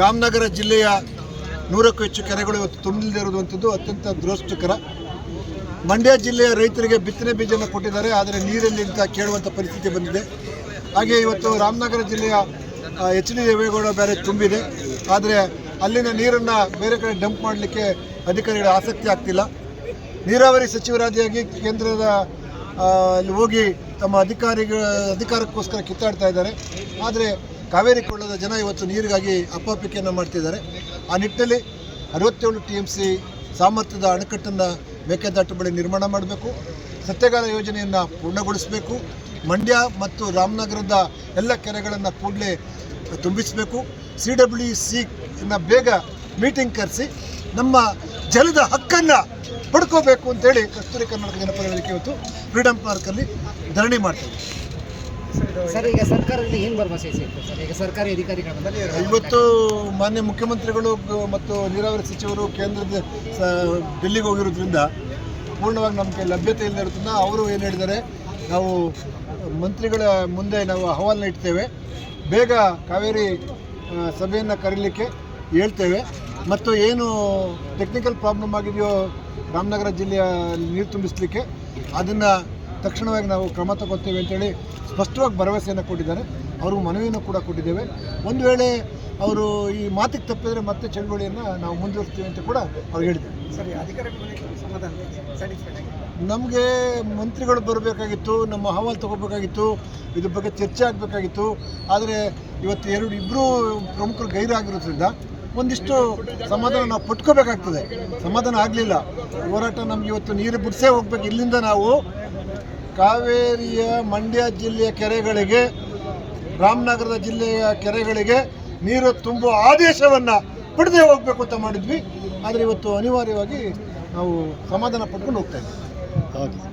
ರಾಮನಗರ ಜಿಲ್ಲೆಯ ನೂರಕ್ಕೂ ಹೆಚ್ಚು ಕೆರೆಗಳು ಇವತ್ತು ತುಂಬಿಲ್ಲದೆ ಇರುವಂಥದ್ದು ಅತ್ಯಂತ ದುರಸ್ತುಕರ ಮಂಡ್ಯ ಜಿಲ್ಲೆಯ ರೈತರಿಗೆ ಬಿತ್ತನೆ ಬೀಜನ ಕೊಟ್ಟಿದ್ದಾರೆ, ಆದರೆ ನೀರಲ್ಲಿ ಅಂತ ಕೇಳುವಂಥ ಪರಿಸ್ಥಿತಿ ಬಂದಿದೆ. ಹಾಗೆ ಇವತ್ತು ರಾಮನಗರ ಜಿಲ್ಲೆಯ ಎಚ್ ಡಿ ದೇವೇಗೌಡ ಬ್ಯಾರೇಜ್ ತುಂಬಿದೆ. ಆದರೆ ಅಲ್ಲಿನ ನೀರನ್ನು ಬೇರೆ ಕಡೆ ಡಂಪ್ ಮಾಡಲಿಕ್ಕೆ ಅಧಿಕಾರಿಗಳ ಆಸಕ್ತಿ ಆಗ್ತಿಲ್ಲ. ನೀರಾವರಿ ಸಚಿವರಾದಿಯಾಗಿ ಕೇಂದ್ರದ ಅಲ್ಲಿ ಹೋಗಿ ತಮ್ಮ ಅಧಿಕಾರಿಗಳ, ಅಧಿಕಾರಕ್ಕೋಸ್ಕರ ಕಿತ್ತಾಡ್ತಾ ಇದ್ದಾರೆ. ಆದರೆ ಕಾವೇರಿ ಕೊಳ್ಳದ ಜನ ಇವತ್ತು ನೀರಿಗಾಗಿ ಅಪ್ಪಾಪಿಕೆಯನ್ನು ಮಾಡ್ತಿದ್ದಾರೆ. ಆ ನಿಟ್ಟಿನಲ್ಲಿ ಅರವತ್ತೇಳು ಟಿ ಎಂ ಸಿ ಸಾಮರ್ಥ್ಯದ ಅಣೆಕಟ್ಟನ್ನು ಮೇಕೆದಾಟು ಬಳಿ ನಿರ್ಮಾಣ ಮಾಡಬೇಕು. ಸತ್ಯಗಾಲ ಯೋಜನೆಯನ್ನು ಪೂರ್ಣಗೊಳಿಸಬೇಕು. ಮಂಡ್ಯ ಮತ್ತು ರಾಮನಗರದ ಎಲ್ಲ ಕೆರೆಗಳನ್ನು ಕೂಡಲೇ ತುಂಬಿಸಬೇಕು. ಸಿ ಡಬ್ಲ್ಯೂ ಸಿ ಬೇಗ ಮೀಟಿಂಗ್ ಕರೆಸಿ ನಮ್ಮ ಜಲದ ಹಕ್ಕನ್ನು ಪಡ್ಕೋಬೇಕು ಅಂತೇಳಿ ಕಸ್ತೂರಿ ಕರ್ನಾಟಕ ಜನಪದ ವೇದಿಕೆ ಇವತ್ತು ಫ್ರೀಡಮ್ ಪಾರ್ಕಲ್ಲಿ ಧರಣಿ ಮಾಡ್ತೀವಿ ಸರ್ ಈಗ ಸರ್ಕಾರದಿಂದ ಏನು ಭರವಸೆ ಸಿಗ್ತದೆ ಸರ್? ಈಗ ಸರ್ಕಾರಿ ಅಧಿಕಾರಿಗಳ ಇವತ್ತು ಮಾನ್ಯ ಮುಖ್ಯಮಂತ್ರಿಗಳು ಮತ್ತು ನೀರಾವರಿ ಸಚಿವರು ಕೇಂದ್ರದ ಸ ಡೆಲ್ಲಿಗೆ ಹೋಗಿರೋದ್ರಿಂದ ಪೂರ್ಣವಾಗಿ ನಮಗೆ ಲಭ್ಯತೆ ಇಲ್ಲದಿರೋದ್ರಿಂದ ಅವರು ಏನು ಹೇಳಿದ್ದಾರೆ? ನಾವು ಮಂತ್ರಿಗಳ ಮುಂದೆ ನಾವು ಅಹವಾಲನ್ನ ಇಡ್ತೇವೆ. ಬೇಗ ಕಾವೇರಿ ಸಭೆಯನ್ನು ಕರೀಲಿಕ್ಕೆ ಹೇಳ್ತೇವೆ. ಮತ್ತು ಏನು ಟೆಕ್ನಿಕಲ್ ಪ್ರಾಬ್ಲಮ್ ಆಗಿದೆಯೋ ರಾಮನಗರ ಜಿಲ್ಲೆಯ ನೀರು ತುಂಬಿಸಲಿಕ್ಕೆ ಅದನ್ನು ತಕ್ಷಣವಾಗಿ ನಾವು ಕ್ರಮ ತಗೋತೇವೆ ಅಂತೇಳಿ ಸ್ಪಷ್ಟವಾಗಿ ಭರವಸೆಯನ್ನು ಕೊಟ್ಟಿದ್ದಾರೆ. ಅವರು ಮನವಿಯನ್ನು ಕೂಡ ಕೊಟ್ಟಿದ್ದೇವೆ. ಒಂದು ವೇಳೆ ಅವರು ಈ ಮಾತಿಗೆ ತಪ್ಪಿದರೆ ಮತ್ತೆ ಚಳುವಳಿಯನ್ನು ನಾವು ಮುಂದುವರಿಸ್ತೀವಿ ಅಂತ ಕೂಡ ಅವ್ರು ಹೇಳಿದ್ದಾರೆ. ಸರಿ ನಮಗೆ ಮಂತ್ರಿಗಳು ಬರಬೇಕಾಗಿತ್ತು ನಮ್ಮ ಅಹವಾಲು ತಗೋಬೇಕಾಗಿತ್ತು ಇದ್ರ ಬಗ್ಗೆ ಚರ್ಚೆ ಆಗಬೇಕಾಗಿತ್ತು. ಆದರೆ ಇವತ್ತು ಎರಡು ಇಬ್ಬರು ಪ್ರಮುಖರು ಗೈರಾಗಿರೋದ್ರಿಂದ ಒಂದಿಷ್ಟು ಸಮಾಧಾನ ನಾವು ಪಟ್ಕೋಬೇಕಾಗ್ತದೆ. ಸಮಾಧಾನ ಆಗಲಿಲ್ಲ. ಹೋರಾಟ ನಮ್ಗೆ ಇವತ್ತು ನೀರು ಬಿಡಿಸೇ ಹೋಗ್ಬೇಕು. ಇಲ್ಲಿಂದ ನಾವು ಕಾವೇರಿಯ ಮಂಡ್ಯ ಜಿಲ್ಲೆಯ ಕೆರೆಗಳಿಗೆ, ರಾಮನಗರದ ಜಿಲ್ಲೆಯ ಕೆರೆಗಳಿಗೆ ನೀರು ತುಂಬುವ ಆದೇಶವನ್ನು ಪಡೆದೇ ಹೋಗಬೇಕು ಅಂತ ಮಾಡಿದ್ವಿ. ಆದರೆ ಇವತ್ತು ಅನಿವಾರ್ಯವಾಗಿ ನಾವು ಸಮಾಧಾನ ಪಡ್ಕೊಂಡು ಹೋಗ್ತಾ ಇದ್ದೀವಿ.